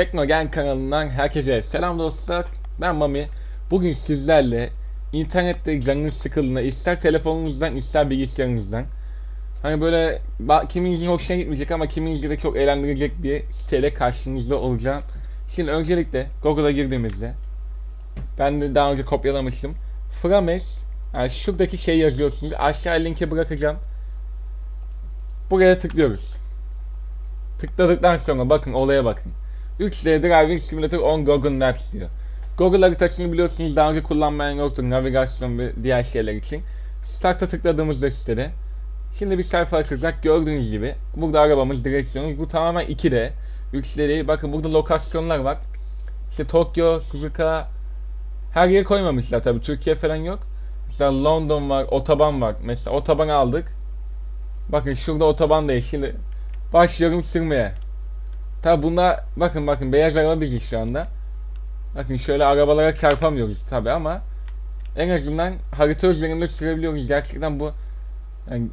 Teknogen kanalından herkese selam dostlar. Ben Mami. Bugün sizlerle internette canınız sıkıldığında ister telefonunuzdan ister bilgisayarınızdan hani böyle kiminizin hoşuna gitmeyecek ama kiminizin de çok eğlendirecek bir siteyle karşınızda olacağım. Şimdi öncelikle Google'a girdiğimizde ben de daha önce kopyalamıştım. Frames yani şuradaki şey yazıyorsunuz. Aşağı linke bırakacağım. Buraya tıklıyoruz. Tıkladıktan sonra bakın olaya bakın. 3D Driving Simulator on Google Maps diyor. Google haritasını biliyorsunuz daha önce kullanmayan yoktur navigasyon ve diğer şeyler için. Start'a tıkladığımızda sitede. Şimdi bir sayfa açılacak gördüğünüz gibi. Burada arabamız direksiyonu. Bu tamamen 2D. 3D değil. Bakın burada lokasyonlar var. İşte Tokyo, Suzuka her yere koymamışlar tabii. Türkiye falan yok. Mesela London var, otoban var. Mesela otoban aldık. Bakın şurada otoban değil. Şimdi başlıyorum sürmeye. Tabi bunda bakın bakın beyaz araba biziz şu anda. Bakın şöyle arabalara çarpamıyoruz tabi ama en azından harita üzerinde sürebiliyoruz. Gerçekten bu yani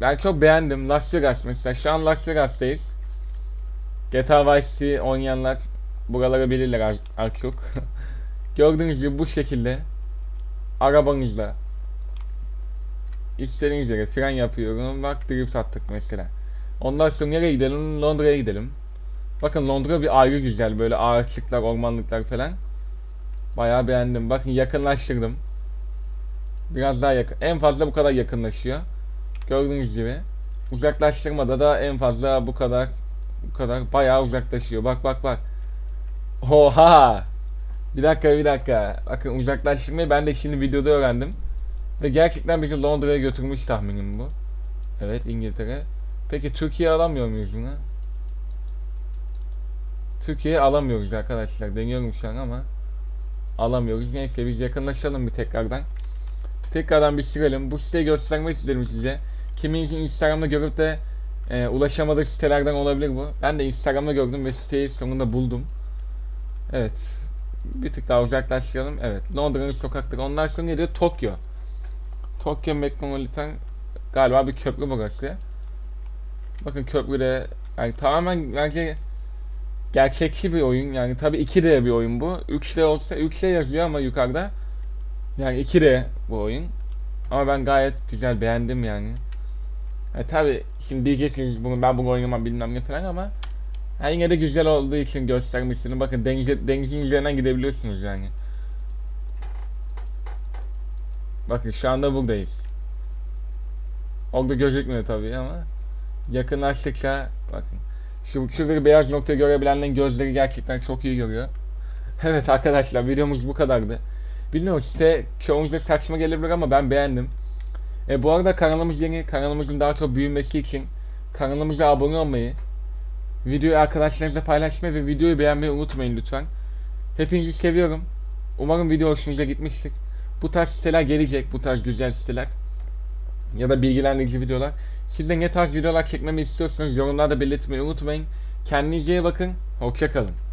ben çok beğendim. Las Vegas mesela. Şu an Las Vegas'tayız. GTA Vice City oynayanlar buraları bilirler az, az çok. Gördüğünüz gibi bu şekilde arabanızla istediğiniz yere fren yapıyorum. Bak drift attık mesela. Ondan sonra nereye gidelim? Londra'ya gidelim. Bakın Londra bir ayrı güzel. Böyle ağaçlıklar, ormanlıklar falan. Bayağı beğendim. Bakın yakınlaştırdım. Biraz daha yakın. En fazla bu kadar yakınlaşıyor. Gördüğünüz gibi. Uzaklaştırmada da en fazla bu kadar bu kadar bayağı uzaklaşıyor. Bak bak bak. Oha! Bir dakika bir dakika. Bakın uzaklaştırmayı ben de şimdi videoda öğrendim. Ve gerçekten bizi Londra'ya götürmüş tahminim bu. Evet İngiltere. Peki Türkiye alamıyor muyuz bunu? Türkiye'yi alamıyoruz arkadaşlar. Deniyorum şu an ama alamıyoruz. Neyse biz yakınlaşalım bir tekrardan. Tekrardan bir sürelim. Bu siteyi göstermek istedim size. Kiminizin Instagram'da görüp de e, ulaşamadığı sitelerden olabilir bu. Ben de Instagram'da gördüm ve siteyi sonunda buldum. Evet. Bir tık daha uzaklaştıralım. Evet. Londra'nın sokakları. Ondan sonra ne diyor? Tokyo. Tokyo Metropolitan galiba bir köprü burası. Bakın köprüde yani tamamen bence gerçekçi bir oyun. Yani tabii 2D bir oyun bu. 3D olsa 3D yazıyor ama yukarıda. Yani 2D bu oyun. Ama ben gayet güzel beğendim yani. E tabi şimdi diyeceksiniz bunu ben bunu oynamam bilmem ne falan ama yani yine de güzel olduğu için göstermek istedim. Bakın denize, denizin üzerinden gidebiliyorsunuz yani. Bakın şu anda buradayız. Orada gözükmüyor tabii ama yakınlaştıkça bakın. Şu şuradaki beyaz noktayı görebilenlerin gözleri gerçekten çok iyi görüyor. Evet arkadaşlar videomuz bu kadardı. Bilmiyorum size çoğunuza saçma gelebilir ama ben beğendim. E, bu arada kanalımız yeni. Kanalımızın daha çok büyümesi için kanalımıza abone olmayı, videoyu arkadaşlarınızla paylaşmayı ve videoyu beğenmeyi unutmayın lütfen. Hepinizi seviyorum. Umarım video hoşunuza gitmiştir. Bu tarz siteler gelecek. Bu tarz güzel siteler. Ya da bilgilendirici videolar. Siz de ne tarz videolar çekmemi istiyorsanız yorumlarda belirtmeyi unutmayın. Kendinize iyi bakın. Hoşçakalın.